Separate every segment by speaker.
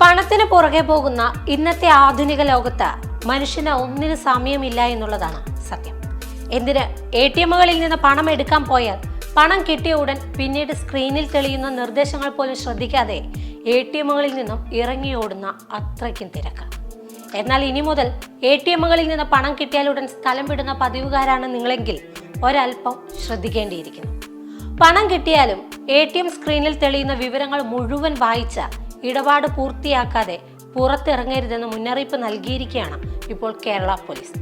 Speaker 1: പണത്തിന് പുറകെ പോകുന്ന ഇന്നത്തെ ആധുനിക ലോകത്ത് മനുഷ്യന് ഒന്നിന് സമയമില്ല എന്നുള്ളതാണ് സത്യം. എന്തിന്? എ ടി എമ്മുകളിൽ നിന്ന് പണം എടുക്കാൻ പോയാൽ പണം കിട്ടിയ ഉടൻ പിന്നീട് സ്ക്രീനിൽ തെളിയുന്ന നിർദ്ദേശങ്ങൾ പോലും ശ്രദ്ധിക്കാതെ എ ടി എമ്മുകളിൽ നിന്നും ഇറങ്ങിയോടുന്ന അത്രയ്ക്കും തിരക്ക്. എന്നാൽ ഇനി മുതൽ എ ടി എമ്മുകളിൽ നിന്ന് പണം കിട്ടിയാൽ ഉടൻ സ്ഥലം വിടുന്ന പതിവുകാരാണ് നിങ്ങളെങ്കിൽ ഒരല്പം ശ്രദ്ധിക്കേണ്ടിയിരിക്കുന്നു. പണം കിട്ടിയാലും എ ടി എം സ്ക്രീനിൽ തെളിയുന്ന വിവരങ്ങൾ മുഴുവൻ വായിച്ച ഇടപാട് പൂർത്തിയാക്കാതെ പുറത്തിറങ്ങരുതെന്ന് മുന്നറിയിപ്പ് നൽകിയിരിക്കുകയാണ് ഇപ്പോൾ കേരള പോലീസ്.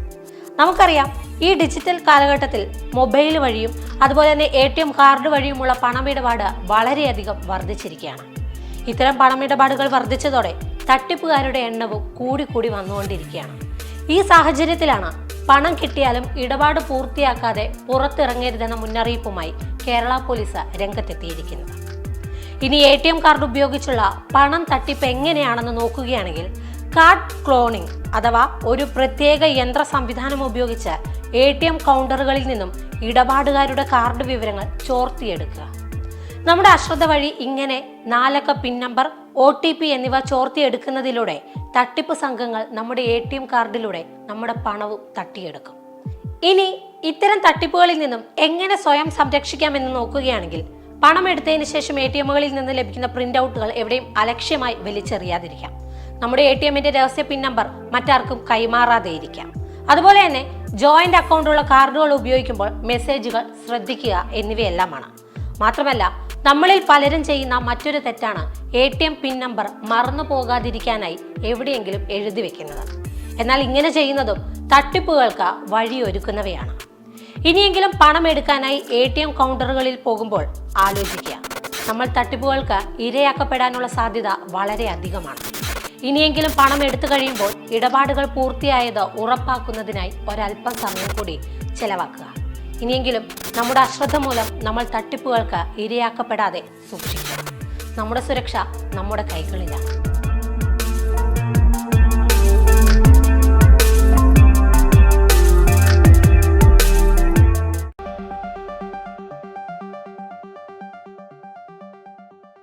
Speaker 1: നമുക്കറിയാം ഈ ഡിജിറ്റൽ കാലഘട്ടത്തിൽ മൊബൈൽ വഴിയും അതുപോലെ തന്നെ എ ടി എം കാർഡ് വഴിയുമുള്ള പണമിടപാട് വളരെയധികം വർദ്ധിച്ചിരിക്കുകയാണ്. ഇത്തരം പണമിടപാടുകൾ വർദ്ധിച്ചതോടെ തട്ടിപ്പുകാരുടെ എണ്ണവും കൂടി കൂടി വന്നുകൊണ്ടിരിക്കുകയാണ്. ഈ സാഹചര്യത്തിലാണ് പണം കിട്ടിയാലും ഇടപാട് പൂർത്തിയാക്കാതെ പുറത്തിറങ്ങരുതെന്ന മുന്നറിയിപ്പുമായി കേരള പോലീസ് രംഗത്തെത്തിയിരിക്കുന്നത്. ഇനി എ ടി എം കാർഡ് ഉപയോഗിച്ചുള്ള പണം തട്ടിപ്പ് എങ്ങനെയാണെന്ന് നോക്കുകയാണെങ്കിൽ കാർഡ് ക്ലോണിംഗ് അഥവാ ഒരു പ്രത്യേക യന്ത്ര സംവിധാനം ഉപയോഗിച്ച് എ ടി എം കൗണ്ടറുകളിൽ നിന്നും ഇടപാടുകാരുടെ കാർഡ് വിവരങ്ങൾ ചോർത്തിയെടുക്കുക. നമ്മുടെ അശ്രദ്ധ വഴി ഇങ്ങനെ നാലക്ക pin number O T P എന്നിവ ചോർത്തിയെടുക്കുന്നതിലൂടെ തട്ടിപ്പ് സംഘങ്ങൾ നമ്മുടെ എ ടി എം കാർഡിലൂടെ നമ്മുടെ പണവും തട്ടിയെടുക്കും. ഇനി ഇത്തരം തട്ടിപ്പുകളിൽ നിന്നും എങ്ങനെ സ്വയം സംരക്ഷിക്കാമെന്ന് നോക്കുകയാണെങ്കിൽ പണം എടുത്തതിന് ശേഷം എ ടി എമ്മുകളിൽ നിന്ന് ലഭിക്കുന്ന പ്രിന്റ് ഔട്ടുകൾ എവിടെയും അലക്ഷ്യമായി വലിച്ചെറിയാതിരിക്കാം. നമ്മുടെ എ ടി എമ്മിന്റെ രഹസ്യ പിൻ നമ്പർ മറ്റാർക്കും കൈമാറാതെ ഇരിക്കാം അതുപോലെ തന്നെ ജോയിന്റ് അക്കൗണ്ടുള്ള കാർഡുകൾ ഉപയോഗിക്കുമ്പോൾ മെസ്സേജുകൾ ശ്രദ്ധിക്കുക എന്നിവയെല്ലാമാണ്. മാത്രമല്ല നമ്മളിൽ പലരും ചെയ്യുന്ന മറ്റൊരു തെറ്റാണ് A T M pin number മറന്നു പോകാതിരിക്കാനായി എവിടെയെങ്കിലും എഴുതി വെക്കുന്നത്. എന്നാൽ ഇങ്ങനെ ചെയ്യുന്നതും തട്ടിപ്പുകൾക്ക് വഴിയൊരുക്കുന്നവയാണ്. ഇനിയെങ്കിലും പണം എടുക്കാനായി എ ടി എം കൗണ്ടറുകളിൽ പോകുമ്പോൾ ആലോചിക്കുക. നമ്മൾ തട്ടിപ്പുകൾക്ക് ഇരയാക്കപ്പെടാനുള്ള സാധ്യത വളരെ അധികമാണ്. ഇനിയെങ്കിലും പണം എടുത്തു കഴിയുമ്പോൾ ഇടപാടുകൾ പൂർത്തിയായത് ഉറപ്പാക്കുന്നതിനായി ഒരല്പം സമയം കൂടി ചെലവാക്കുക. ഇനിയെങ്കിലും നമ്മുടെ അശ്രദ്ധ മൂലം നമ്മൾ തട്ടിപ്പുകൾക്ക് ഇരയാക്കപ്പെടാതെ സൂക്ഷിക്കുക. നമ്മുടെ സുരക്ഷ നമ്മുടെ കൈകളിലാണ്.